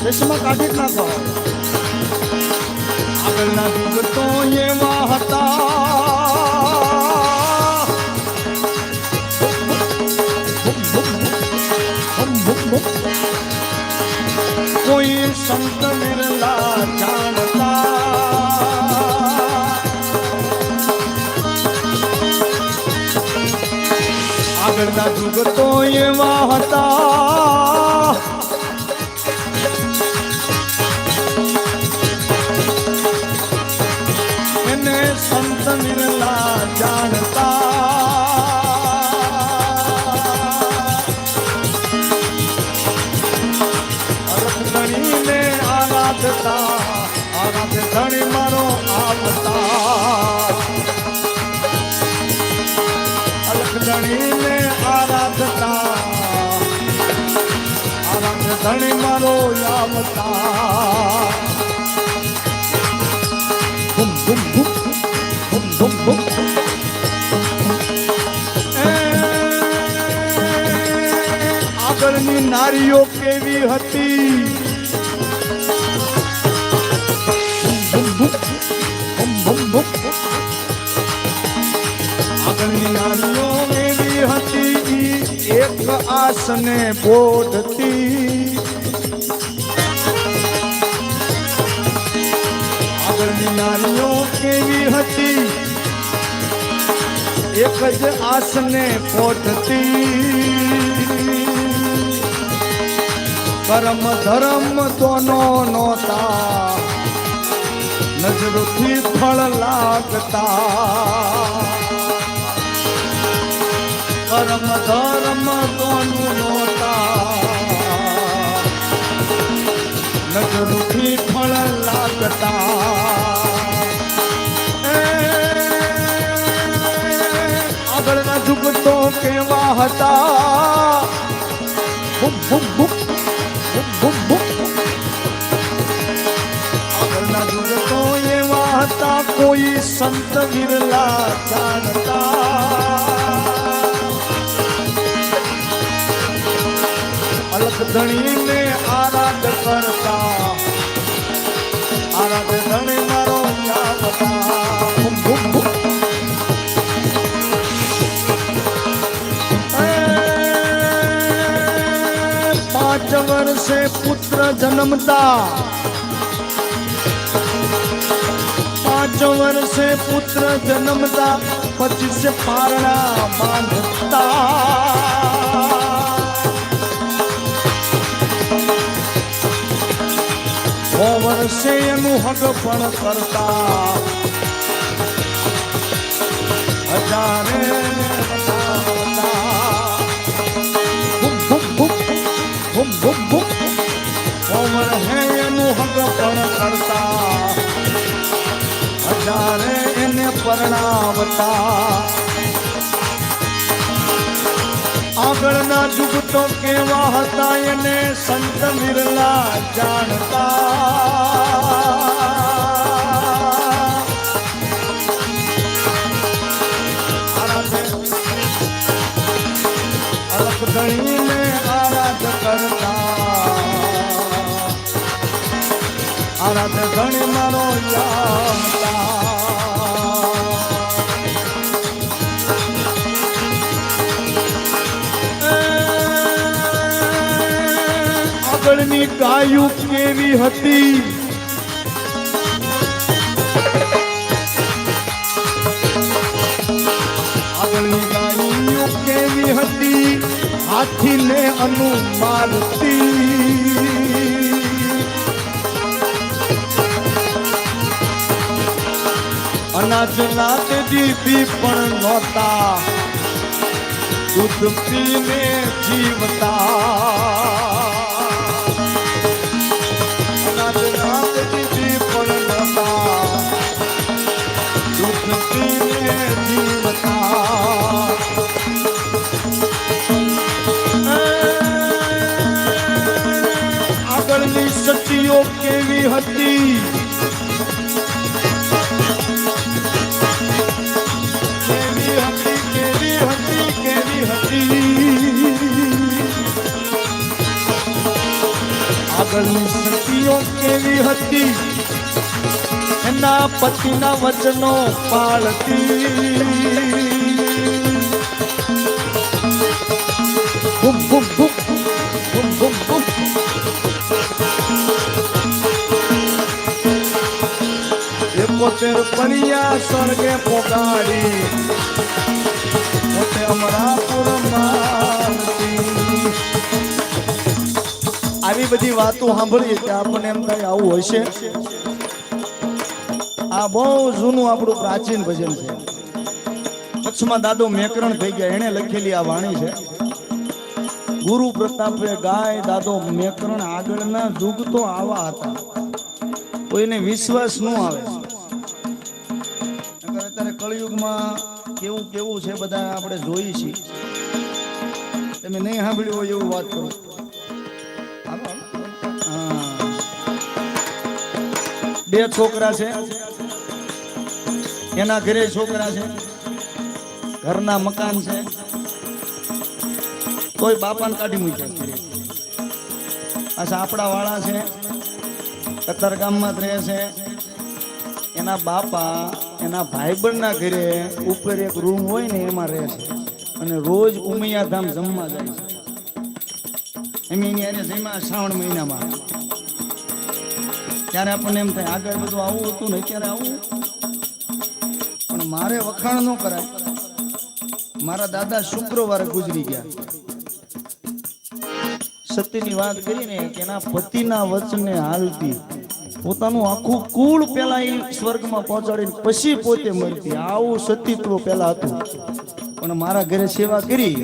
ચશ્મા કાઢી નાખો. આગળના યુગ તો એવા હતા. કોઈ સંત વિરલા જાણતા. આગળના યુગ તો એવા હતા. એને સંત નિરલા જાણતા. આરાધતા આરાધ ધણી મારો આવતા. અલખધણીને આરાધતા આરાધ ધણી મારો આવતા. આગળની નારીઓ કેવી હતી? આગળની નારીઓ કેવી હતી એક આસને બોધતી. નારીઓ કેવી હતી? એક જ આસને પોટતી પરમ ધર્મ દોનો નોતા નજરોથી ફળ લાગતા? પરમ ધર્મ દોનું નોતા નજરોથી ફળ લાગતા? કેવા હતા બુમ બુમ બુમ બુમ બુમ બુમ આગળના યુગ તો એવા હતા કોઈ સંત વિરલા જાણતા અલખ ધણીને આરાધ કરતા આરાધ વર્ષે પુત્ર જન્મતા. પાંચ વર્ષે પુત્ર જન્મતા, પચીસ પારણા બાંધતા. સો વર્ષે એનું હગ પણ કરતા. હજારે બતાવતા. બુમ પરણાવતા આગળના જુગ તો કેવા હતા એને સંત બિરલા જાણતા. આરાધ. ધણી મારો જામતા ગાયું કેવી હતી? આગળની ગાયું અનુમાનતી. અનાજ નાત દીદી પણ નહોતા. દૂધ પીને જીવતા. હતી કેવી હતી? એના પતિના વચનો પાળતી. પરિયા બુમ એકોતેર પણિયા સ્વર્ગે પોગાડી પોતે અમરાપુર બધી વાતો સાંભળીએ કે આપણને એમ થાય આવું હશે આ બહુ જૂનું આપણું પ્રાચીન ભજન છે. કચ્છમાં દાદો મેકરણ થઈ ગયા, એણે લખેલી આ વાણી છે. ગુરુ પ્રતાપે ગાય દાદો મેકરણ આગળના જુગ તો આવા હતા. કોઈને વિશ્વાસ ન આવે. અત્યારે કળિયુગમાં કેવું કેવું છે બધા આપણે જોઈએ છીએ. તમે નહીં સાંભળ્યું હોય એવું વાત કરો. બે છોકરા છે. એના ઘરે છોકરા છે. ઘરના મકાન છે. કોઈ બાપાને કાઢી મૂક્યા આ સાપડા વાળા છે. કતરગામમાં જ રહે છે. એના બાપા એના ભાઈબંધના ઘરે ઉપર એક રૂમ હોય ને એમાં રહે છે. અને રોજ ઉમૈયા ધામ જમવા જાય છે. એમ એની જમ્યા શ્રાવણ મહિનામાં. ત્યારે આપણને એમ થાય, આગળ બધું આવું હતું ને અત્યારે આવું. પણ મારે વખાણ ન કરાય. મારા દાદા શુક્રવારે ગુજરી ગયા. સત્યની વાત કરીને કે એના પતિના વચને હાલતી. પોતાનું આખું કુળ પેલા એ સ્વર્ગમાં પહોંચાડીને પછી પોતે મરતી. આવું સતીત્વ પેલા હતું. પણ મારા ઘરે સેવા કરી.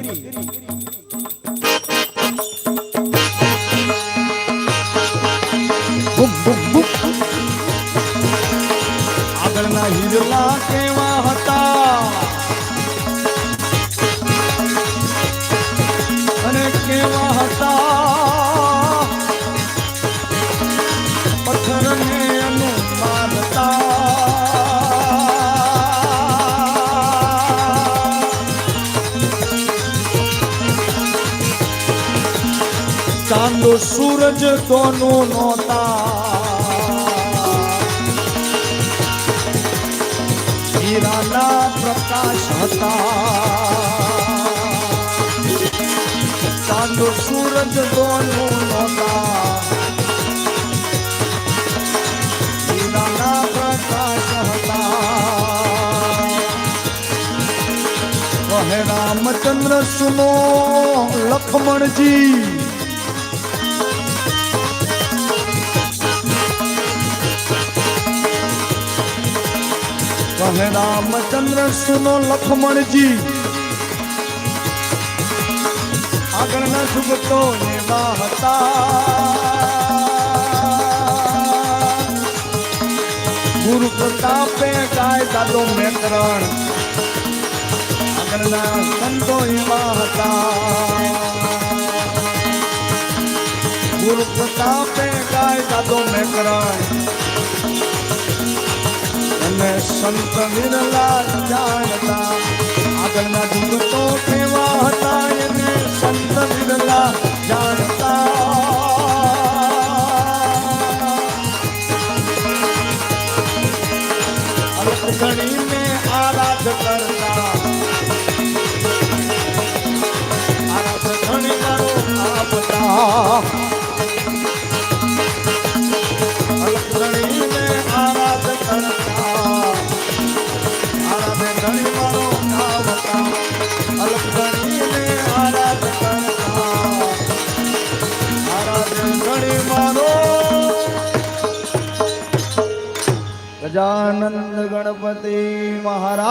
ચાંદો સૂરજ દોનું નોતા હીરાના પ્રકાશ હતા. ચાંદો સૂરજ દોનું નોતા હીરાના પ્રકાશ હતા. રામચંદ્ર સુનો લખમણજી કહે રામચંદ્ર સુનો લખમણજી. આગળના સુગતો એવા હતા ગુરુ પ્રતાપે ગાય દાદો મેકરણ આગળના સંતો એવા હતા ગુરુ પ્રતાપે ગાય દાદો મેકરણ અને સંત વિરલા જાણતા. આગળના જુગતો કેવા હતા એને સંત વિરલા જાણતા. અલ્પધણીને આરાધ કરતા ગજાનંદ ગણપતિ મહારાજ